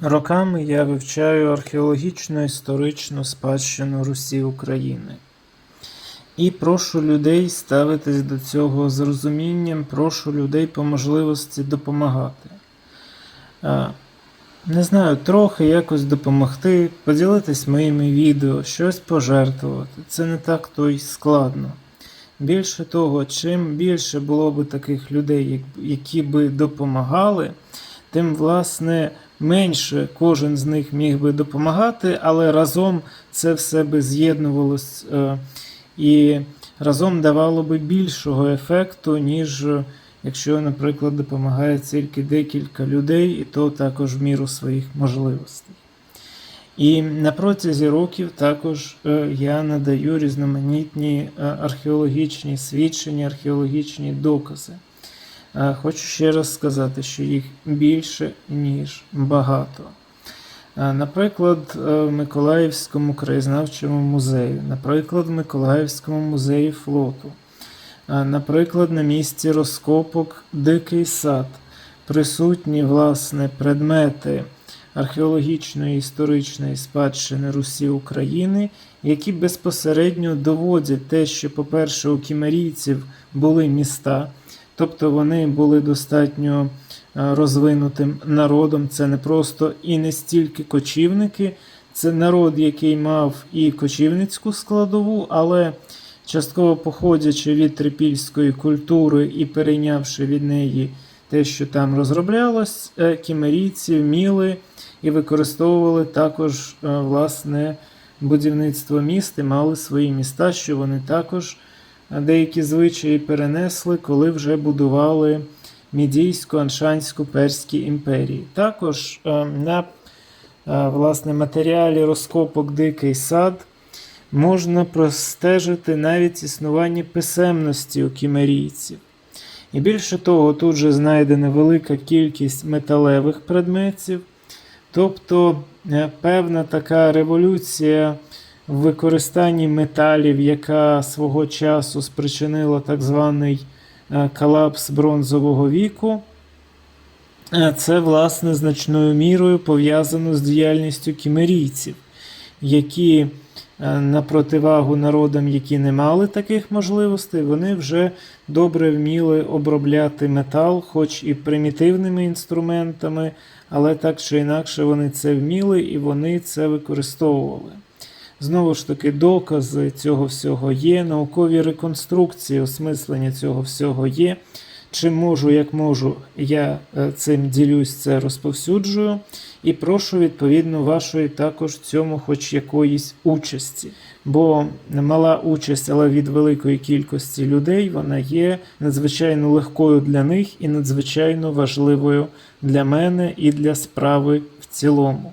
Роками я вивчаю археологічну історичну спадщину Русі України. І прошу людей ставитись до цього з розумінням, прошу людей по можливості допомагати. Не знаю, трохи якось допомогти, поділитись моїми відео, щось пожертвувати. Це не так то й складно. Більше того, чим більше було би таких людей, які би допомагали, тим, власне, менше кожен з них міг би допомагати, але разом це все би з'єднувалось е, і разом давало би більшого ефекту, ніж е, якщо, наприклад, допомагає тільки декілька людей, і то також в міру своїх можливостей. І на протязі років також е, я надаю різноманітні археологічні свідчення, археологічні докази. Хочу ще раз сказати, що їх більше, ніж багато. Наприклад, е, в Миколаївському краєзнавчому музеї, наприклад, в Миколаївському музеї флоту, наприклад, на місці розкопок Дикий сад присутні власне предмети археологічної історичної спадщини Русі України, які безпосередньо доводять те, що, по-перше, у кімерійців були міста, тобто вони були достатньо е, розвинутим народом. Це не просто і не стільки кочівники, це народ, який мав і кочівницьку складову, але частково походячи від трипільської культури і перейнявши від неї те, що там розроблялось, е, кімерійці вміли і використовували також е, власне будівництво міст і мали свої міста, що вони також деякі звичаї перенесли, коли вже будували Мідійсько-Аншанську перські імперії. Також е, на е, власне, матеріалі розкопок Дикий сад можна простежити навіть існування писемності у кімерійців. І більше того, тут же знайдена велика кількість металевих предметів, тобто е, певна така революція в використанні металів, яка свого часу спричинила так званий е, колапс бронзового віку. Е, Це, власне, значною мірою пов'язано з діяльністю кімерійців, які е, на противагу народам, які не мали таких можливостей, вони вже добре вміли обробляти метал, хоч і примітивними інструментами, але так чи інакше вони це вміли і вони це використовували. Знову ж таки, докази цього всього є, наукові реконструкції, осмислення цього всього є. Чим можу, як можу, я е, цим ділюсь, це розповсюджую. І прошу відповідно вашої також в цьому хоч якоїсь участі. Бо мала участь, але від великої кількості людей вона є надзвичайно легкою для них і надзвичайно важливою для мене і для справи в цілому.